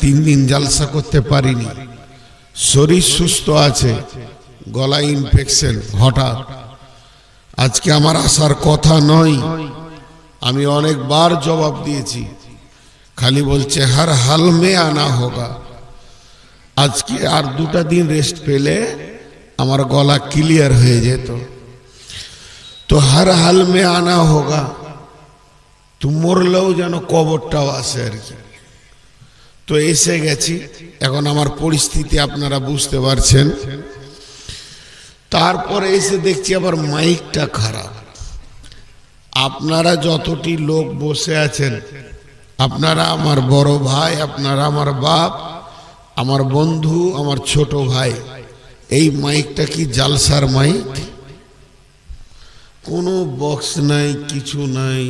তিন দিন জালসা করতে পারিনি। শরীর সুস্থ আছে, গলা ইনফেকশন হঠাৎ। আজকে আমার আসার কথা নয়, আমি অনেকবার জবাব দিয়েছি। খালি বলছে, হার হাল মে আনা হোগা। আজকে আর দুটা দিন রেস্ট পেলে আমার গলা ক্লিয়ার হয়ে যেত। তো, হার হাল মে আনা হোগা। তো মরলেও যেন কবরটাও আসে আর কি। তো এসে গেছি। এখন আমার পরিস্থিতি আপনারা বুঝতে পারছেন। তারপরে এসে দেখছি আবার মাইকটা খারাপ। আপনারা যতটি লোক বসে আছেন, আপনারা আমার বড় ভাই, আপনারা আমার বাপ, আমার বন্ধু, আমার ছোট ভাই, এই মাইকটা কি জালসার মাইক? কোনো বক্স নাই, কিছু নাই।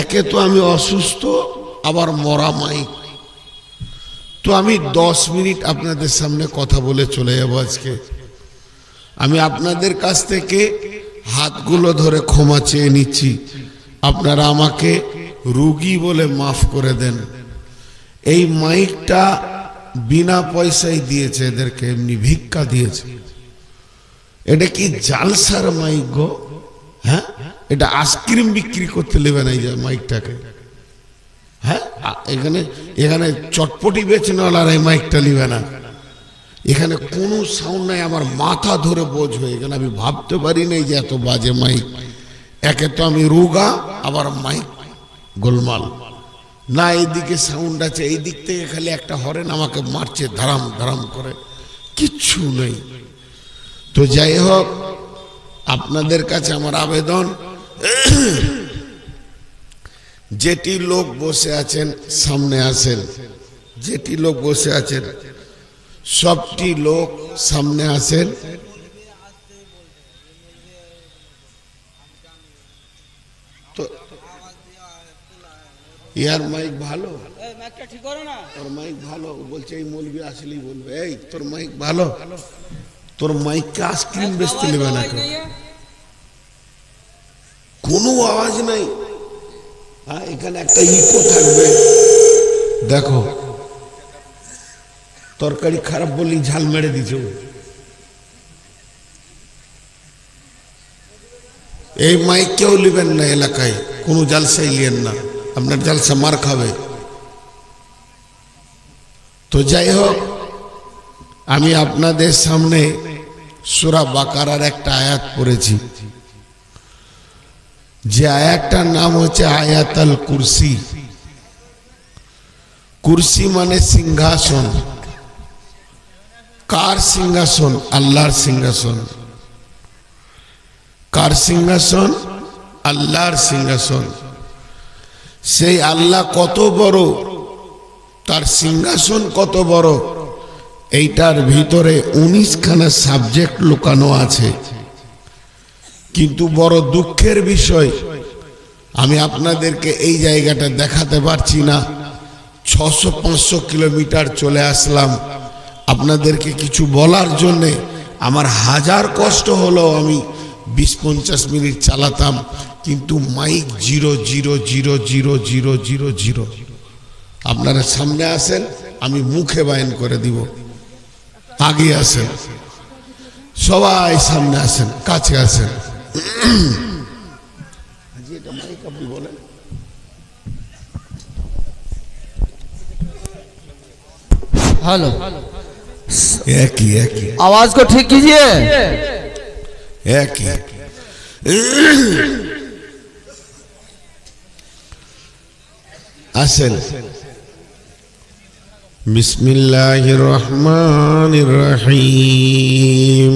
একে তো আমি অসুস্থ, আবার মরা মাইক। তো আমি দশ মিনিট আপনাদের সামনে কথা বলে চলে যাব আজকে। আমি আপনাদের কাছ থেকে হাতগুলো ধরে ক্ষমা চেয়ে নিচ্ছি। আপনারা আমাকে রুগী বলে মাফ করে দেন। এই মাইকটা বিনা পয়সায় দিয়েছে, এদেরকে এমনি ভিক্ষা দিয়েছে। এটা কি জালসার মাইক গো? হ্যাঁ? এটা আইসক্রিম বিক্রি করতে নেবে না এই মাইকটাকে। হ্যাঁ? এখানে এখানে চটপটি বেচনওয়ালার এই মাইকটা নিবে না। এখানে কোনো সাউন্ড নাই, আমার মাথা ধরে বোঝ হয়ে গেল। আমি ভাবতে পারি নাই যে এত বাজে মাইক। একে তো আমি রোগা, আবার মাইক গোলমাল। না, এইদিকে সাউন্ড আছে, এই দিক থেকে খালি একটা হরেন আমাকে মারছে, ধারাম ধারাম করে। কিচ্ছু নেই। তো যাই হোক, আপনাদের কাছে আমার আবেদন। যেটি লোক বসে আছেন সামনে আসেন। যেটি লোক বসে আছেন সবটি লোক সামনে আসেন। তো ইয়ার মাইক ভালো? তোর মাইক ভালো? বলছে এই মৌলবি আসলেই বলবে। এই তোর মাইক ভালো? তোর মাইককে আইসক্রিম বেচতে নেবে না? কোনো আওয়াজ নাই। হ্যাঁ এখানে একটা ইকো থাকবে। দেখো, তরকারি খারাপ বললি ঝাল মেরে দিছ এই মাইক কেউ নেবেন না এলাকায়, কোনো জালসাই লিয়েন না। আপনার জালসা মার খাবে। তো যাই হোক, আমি আপনাদের সামনে সুরা বাকারার একটা আয়াত পড়েছি। যে আয়াতটার নাম হচ্ছে আয়াতাল কুরসি। কুরসি মানে সিংহাসন। কার সিংহাসন? আল্লাহর সিংহাসন। কার সিংহাসন? আল্লাহর সিংহাসন। সেই আল্লাহ কত বড়, তার সিংহাসন কত বড়, এইটার ভিতরে উনিশখানা সাবজেক্ট লুকানো আছে। কিন্তু বড় দুঃখের বিষয়, আমি আপনাদেরকে এই জায়গাটা দেখাতে পারছি না। ছশো পাঁচশো কিলোমিটার চলে আসলাম। আপনাদেরকে কিছু বলার জন্যে আমার হাজার কষ্ট হলো আমি বিশ পঞ্চাশ মিনিট চালাতাম, কিন্তু mike zero zero zero zero zero zero zero. আপনারা সামনে আসেন, আমি মুখে বায়ন করে দিব। আগে আসেন। সবাই সামনে আসেন, কাছে আসেন। জি, এটা মাইক আপনি বলেন हेलो একই একই आवाज को ठीक कीजिए একই আসেন বিসমিল্লাহির রহমানির রহিম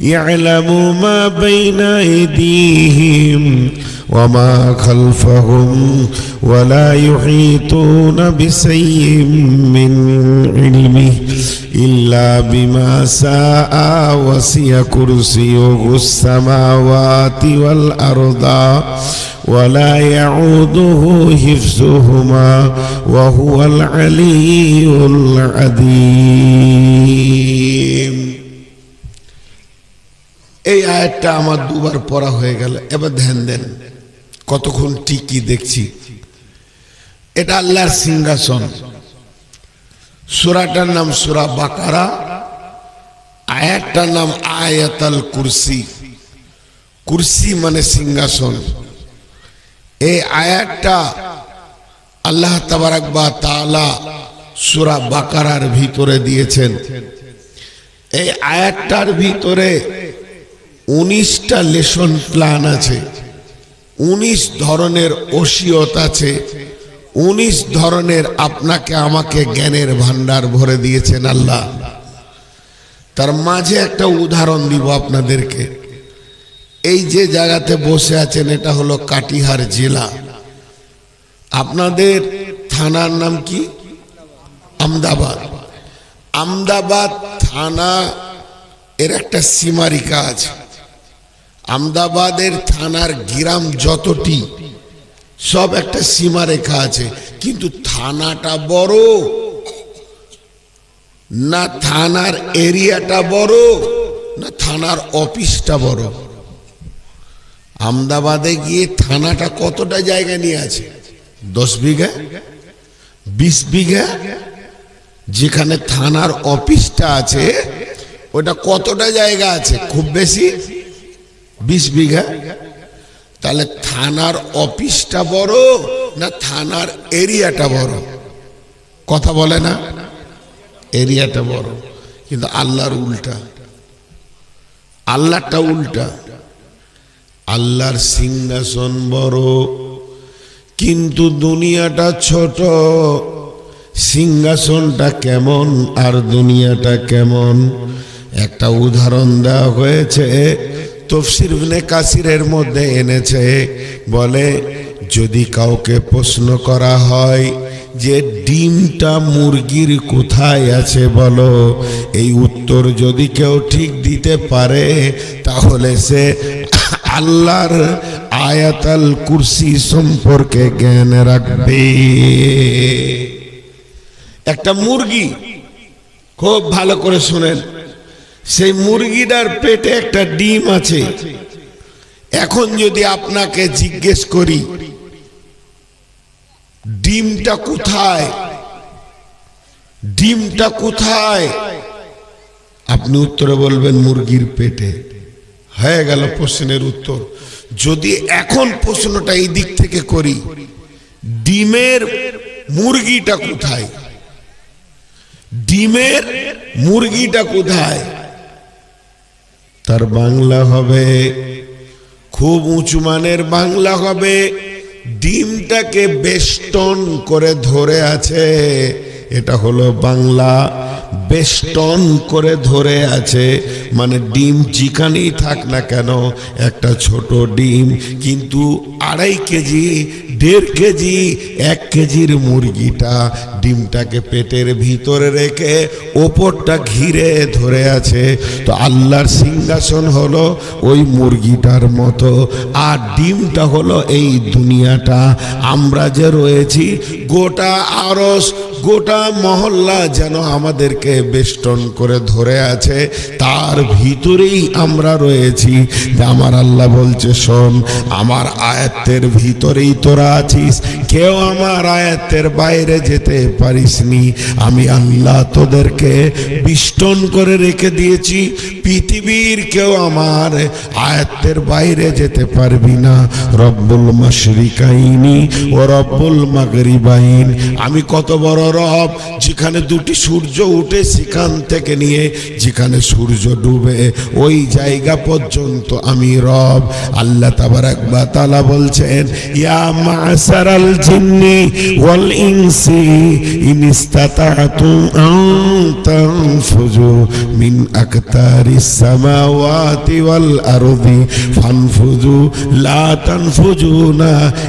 يعلم ما بين أيديهم وما خلفهم ولا يحيطون بشيء من علمه إلا بما شاء وسع كرسيه السماوات والأرض ولا يعوده حفظهما وهو العلي العظيم. এই আয়াতটা আমার দুবার পড়া হয়ে গেল। এবার ধ্যান দেন। কতক্ষণ টিকি দেখছি। এটা আল্লাহর সিংহাসন। সুরাটার নাম সুরা বাকারা। আয়াতটার নাম আয়াতাল কুরসি। কুরসি মানে সিংহাসন। এই আয়াতটা আল্লাহ তাবারাকবা তাআলা সুরা বাকারার ভিতরে দিয়েছেন। এই আয়াতটার ভিতরে উনিশটা লেসন প্ল্যান আছে। উনিশ ধরনের ওসিয়ত আছে। উনিশ ধরনের আপনাকে আমাকে জ্ঞানের ভান্ডার ভরে দিয়েছেন আল্লাহ। তার মাঝে একটা উদাহরণ দিব আপনাদেরকে। এই যে জায়গাতে বসে আছেন, এটা হলো কাটিহার জেলা। আপনাদের থানার নাম কি? আমদাবাদ। আমদাবাদ থানা, এর একটা সীমারিকা আছে। আমদাবাদের থানার গ্রাম যতটি, সব একটা সীমারেখা আছে। কিন্তু থানাটা বড়, না থানার এরিয়াটা বড়, না থানার অফিসটা বড়। আমদাবাদে গিয়ে থানাটা কতটা জায়গা নিয়ে আছে? দশ বিঘা, বিশ বিঘা, যেখানে থানার অফিসটা আছে, ওটা কতটা জায়গা আছে? খুব বেশি? বিশ বিঘা। তাহলে থানার অফিসটা বড় না থানার এরিয়াটা বড়? কথা বলে না? এরিয়াটা বড়। কিন্তু আল্লাহর উল্টা। আল্লাহটা উল্টা। আল্লাহর সিংহাসন বড়। কিন্তু দুনিয়াটা ছোট। সিংহাসনটা কেমন আর দুনিয়াটা কেমন? একটা উদাহরণ দেওয়া হয়েছে। তফসির ইবনে কাসিরের মধ্যে এনেছে, বলে, যদি কাউকে প্রশ্ন করা হয় যে ডিমটা মুরগির কোথায় আছে বলো, এই উত্তর যদি কেউ ঠিক দিতে পারে, তাহলে সে আল্লাহর আয়াতাল কুরসি সম্পর্কে জ্ঞান রাখবে। একটা মুরগি, খুব ভালো করে শোনেন সেই মুরগিটার পেটে একটা ডিম আছে। এখন যদি আপনাকে জিজ্ঞেস করি, ডিমটা কোথায়? ডিমটা কোথায়? আপনি উত্তরে বলবেন মুরগির পেটে। হয়ে গেল প্রশ্নের উত্তর। যদি এখন প্রশ্নটা এই দিক থেকে করি, ডিমের মুরগিটা কোথায়? ডিমের মুরগিটা কোথায়? তার বাংলা হবে। খুব উঁচু মানের বাংলা হবে। ডিমটাকে বেষ্টন করে ধরে আছে। এটা হলো বাংলা। বেষ্টন করে ধরে আছে। মানে ডিম যেখানেই থাক না কেন, একটা ছোট ডিম, কিন্তু আড়াই কেজি দেড় কেজি, এক কেজির মুরগিটা ডিমটাকে পেটের ভিতরে রেখে ওপরটা ঘিরে ধরে আছে। তো আল্লাহর সিংহাসন হলো ওই মুরগিটার মতো। আর ডিমটা হলো এই দুনিয়াটা। আমরা যে রয়েছি, গোটা আরস, গোটা মহল্লা যেন আমাদেরকে বেষ্টন করে ধরে আছে, তার ভিতরেই আমরা রয়েছি। আমার আল্লাহ বলছে, শোন, আমার আয়াতের ভিতরেই তোরা আছিস? কেউ আমার আয়াতের বাইরে যেতে পারিসনি। আমি আল্লাহ তোদেরকে বিষ্টন করে রেখে দিয়েছি। পৃথিবীর কেউ আমার আয়াতের বাইরে যেতে পারবি না। রব্বুল মাশরিকাইনি ও রব্বুল মাগরিবাইন। আমি কত বড় রব, যেখানে দুটি সূর্য উঠে সেখান থেকে নিয়ে যেখানে সূর্য ডুবে, ওই জায়গা পর্যন্ত আমি রব। আল্লাহ তাবারাক বা তাআলা বলছেন, ইয়া জিন্নি ওয়াল ইনসি ইন ইসতাতাতুম আন تنفذوا من أقطار السماوات والأرض فانفذوا لا تنفذون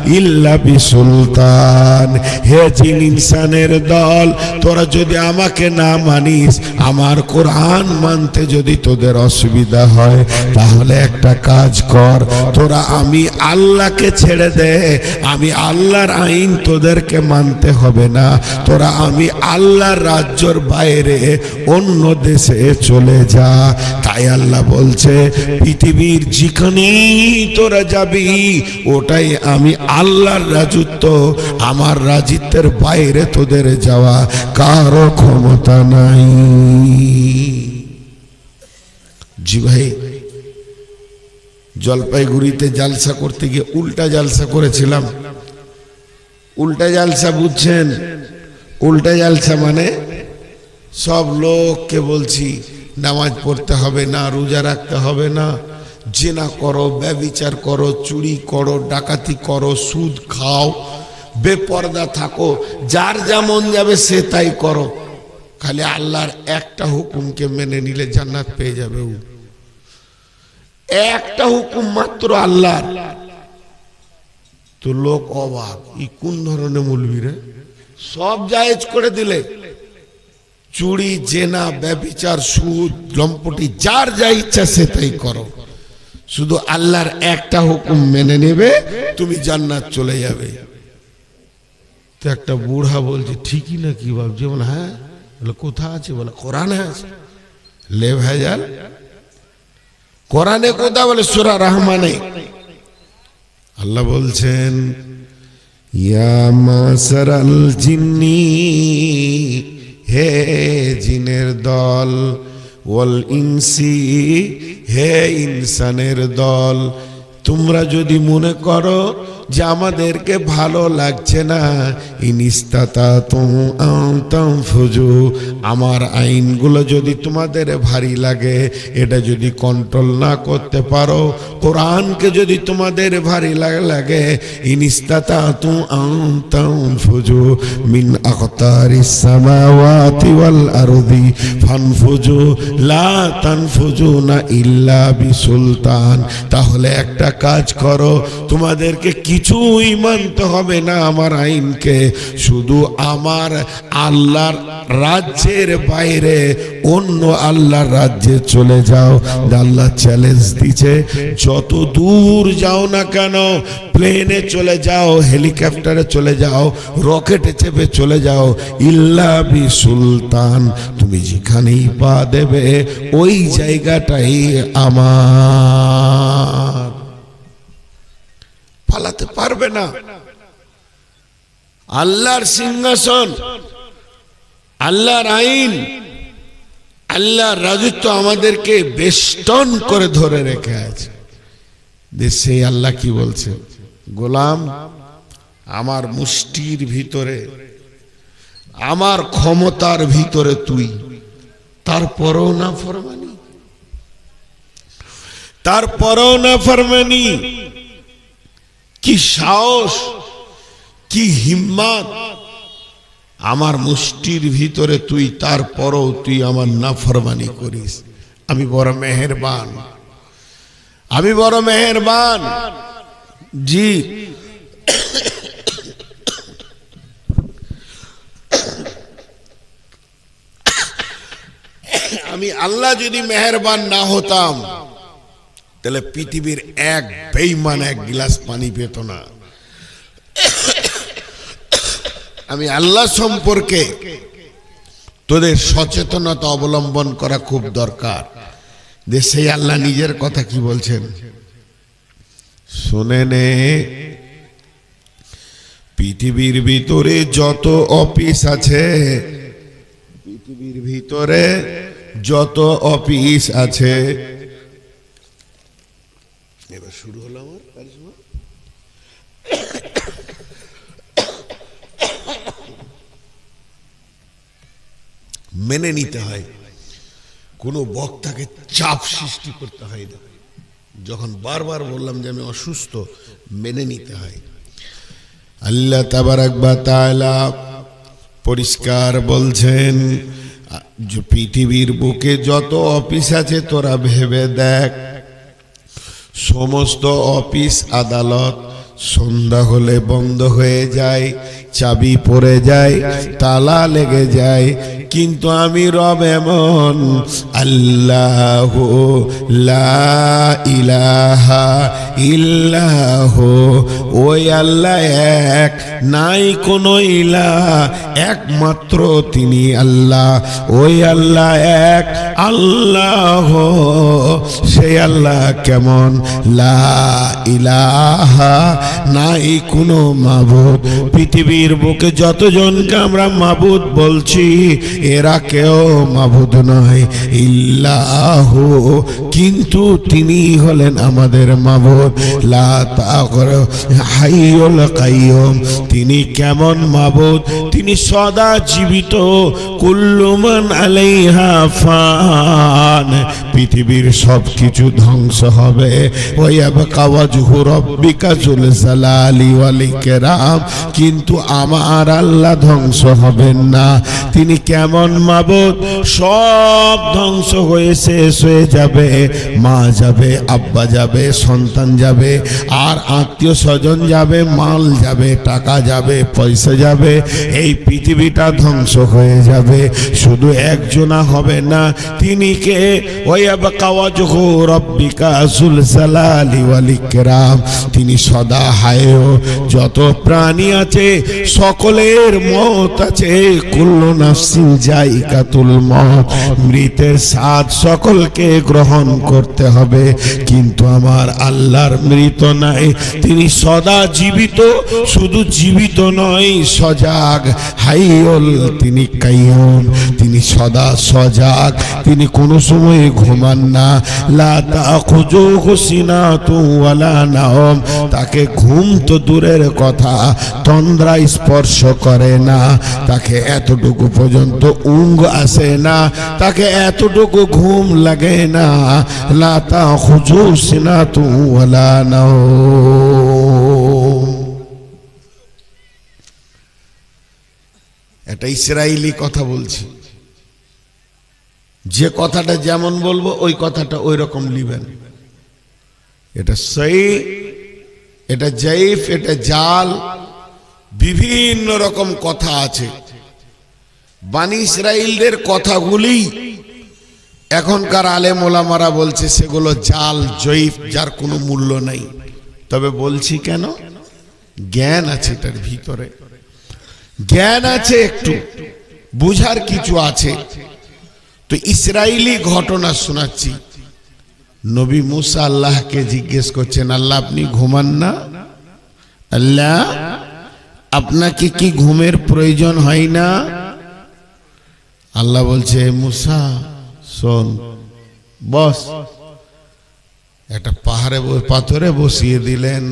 إلا بسلطان হে জিন ইনসানের দল তোরা যদি আমাকে না মানিস আমার কোরআন মানতে যদি তোদের অসুবিধা হয় তাহলে একটা কাজ কর তোরা আমি আল্লাহকে ছেড়ে দে আমি আল্লাহর আইন তোদেরকে মানতে হবে না। তোরা আমি আল্লাহর রাজ্যর বাইরে অন্য দেশে চলে যা। তাই আল্লাহ বলছে, পৃথিবীর যেখানেই তোরা যাবি, ওটাই আমি আল্লাহর রাজত্ব, আমার রাজিত্বের বাইরে তোদের যাওয়া। কারও ক্ষমতা নাই। জি ভাই। জলপাইগুড়িতে জালসা করতে গিয়ে উল্টা জালসা করেছিলাম। উল্টা জালসা বুঝছেন? উল্টা জালসা মানে সব লোককে বলছি, নামাজ পড়তে হবে না, রোজা রাখতে হবে না, জেনা করো, ব্যবিচার করো, চুরি করো, ডাকাতি করো, সুদ খাও, বেপর্দা থাকো, যার যেমন যাবে সে তাই করো। খালি আল্লাহর একটা হুকুমকে মেনে নিলে জান্নাত পেয়ে যাবে একটা হুকুম মাত্র আল্লাহর। তো লোক অবাক, ই কোন ধরনের মুলবি রে? সব জায়েজ করে দিলে। চুরি, জেনা ব্যবিচার সুদ, লম্পটি, যার যা ইচ্ছা সে তাই করো। শুধু আল্লাহর একটা হুকুম মেনে নেবে, তুমি জান্নাত চলে যাবে। তো একটা বুড়া বলছে, ঠিকই না কি ভাবছে বলে হ্যাঁ? বলে কোথা আছে? বলে, কোরআনে আছে। লে ভেজাল কোরআনে কোথা বলে সুরা রহমানে। আল্লাহ বলছেন জিন্নি, হে জিনের দল, ওয়াল ইনসি, হে ইনসানের দল, তোমরা যদি মনে করো যে আমাদেরকে ভালো লাগছে না ইনিস্তাতা তুম ফুজু। আমার আইনগুলো যদি তোমাদের ভারী লাগে, এটা যদি কন্ট্রোল না করতে পারো, কোরআনকে যদি তোমাদের ভারী লাগে ইনিস্তাতা তুম ফুজু। মিন আখতারি সামাওয়াতি ওয়াল আরদি, ফানফুজু, লা তানফুজু না ইল্লা বিসুলতান। তাহলে একটা কাজ করো, তোমাদেরকে কিছুই মানতে হবে না আমার আইনকে। শুধু আমার আল্লাহর রাজ্যের বাইরে অন্য আল্লাহর রাজ্যে চলে যাও। আল্লাহ চ্যালেঞ্জ দিছে যত দূর যাও না কেন প্লেনে চলে যাও হেলিকপ্টারে চলে যাও রকেটে চেপে চলে যাও। ইল্লা বি সুলতান, তুমি যেখানেই পা দেবে, ওই জায়গাটাই আমার। পালাতে পারবে না। আল্লাহর সিংহাসন, আল্লাহর আইন, আল্লাহর রাজত্ব আমাদেরকে বেষ্টন করে ধরে রেখে আছে। দেশে আল্লাহ কি বলছে? গোলাম, আমার মুষ্টির ভিতরে, আমার ক্ষমতার ভিতরে তুই, তারপরও না ফরমানি তারপরও না ফরমানি কি সাহস, কি হিম্মত। আমার মুষ্টির ভিতরে তুই, তারপরও তুই আমার নাফরমানি করিস। আমি বড় মেহেরবান। আমি বড় মেহেরবান। জি। আমি আল্লাহ যদি মেহেরবান না হতাম তাহলে পৃথিবীর এক বেইমান, এক গিলাস পানি পেত না। আমি আল্লাহ সম্পর্কে তোদের সচেতনতা অবলম্বন করা খুব দরকার। যে সেই আল্লাহ নিজের কথা কি বলছেন? শুনে নে, পৃথিবীর ভিতরে যত অফিস আছে, পৃথিবীর ভিতরে যত অফিস আছে এবার শুরু হলো আমার। কারিশমা। মেনে নিতে হয়। কোনো বক্তাকে চাপ সৃষ্টি করতে হয় না। যখন বারবার বললাম যে আমি অসুস্থ মেনে নিতে হয়। আল্লাহ তাবারাক বা তাআলা পরিষ্কার বলছেন পৃথিবীর বুকে যত অফিস আছে তোরা ভেবে দেখ। সমস্ত অফিস আদালত সন্ধ্যা হলে বন্ধ হয়ে যায় চাবি পড়ে যায় তালা লেগে যায় কিন্তু আমি রব এমন। আল্লাহ ইলাহা ইল্লাহ। ওই আল্লাহ এক, নাই কোনো ইলা, একমাত্র তিনি আল্লাহ। ওই আল্লাহ এক, আল্লাহ, সেই আল্লাহ কেমন? লা ইলাহা, নাই কোনো মাবুদ। পৃথিবীর বুকে যতজনকে আমরা মাবুদ বলছি এরা কেউ মাবুদ নয়, ইল্লাহ। কিন্তু তিনি হলেন আমাদের মাবুদ। তিনি কেমন মাবুদ? তিনি সদা জীবিত। কুল্লুমান আলাইহা ফান। পৃথিবীর সব কিছু ধ্বংস হবে। কিন্তু আমার আল্লাহ ধ্বংস হবেন না। তিনি কেমন মাবুদ, সব ধ্বংস হয়ে শেষ হয়ে যাবে। মা যাবে, আব্বা যাবে, সন্তান যাবে, আর আত্মীয় স্বজন যাবে, মাল যাবে, টাকা যাবে, পয়সা যাবে, এই পৃথিবীটা ধ্বংস হয়ে যাবে। শুধু একজনা হবে না, তিনি কে? তিনি সদা হায় যত প্রাণী আছে, সকলের মত আছে, কুল্লু জাইকাতুল মত মৃতের স্বাদ সকলকে গ্রহণ করতে হবে। কিন্তু আমার আল্লাহর মৃত নাই। তিনি সদা জীবিত, শুধু জীবিত নয়, সজাগ। হাইয়ল তিনি কাইয়ুম। তিনি সদা সজাগ। তিনি কোনো সময় ঘুমান না। নাওম। তাকে ঘুম তো দূরের কথা তন্দ্রা স্পর্শ করে না। তাকে এতটুকু পর্যন্ত উঙ্গ আসে না তাকে এতটুকু ঘুম লাগে না লা তাখুজু সিনাতু ওয়ালা নাওম এটা ইসরায়েলি কথা বলছি। যে কথাটা যেমন বলব, ওই কথাটা ওই রকম লিবেন। এটা সেই, এটা জৈফ এটা জাল, বিভিন্ন রকম কথা আছে। বানি ইসরায়েলদের কথাগুলি এখনকার আলেম ওলামারা বলছে, সেগুলো জাল জৈফ যার কোনো মূল্য নাই। তবে বলছি কেন? জ্ঞান আছে এটার ভিতরে। জ্ঞান আছে একটু, বুঝার কিছু আছে। তো ইসরায়েলি ঘটনা শোনাচ্ছি। নবী মুসা আল্লাহকে জিজ্ঞেস করছেন, আল্লাহ আপনি ঘুমান না? আল্লাহ, আপনাকে কি ঘুমের প্রয়োজন হয় না? আল্লাহ বলছে মুসা শোন বস। একটা পাহাড়ে পাথরে বসিয়ে দিলেন।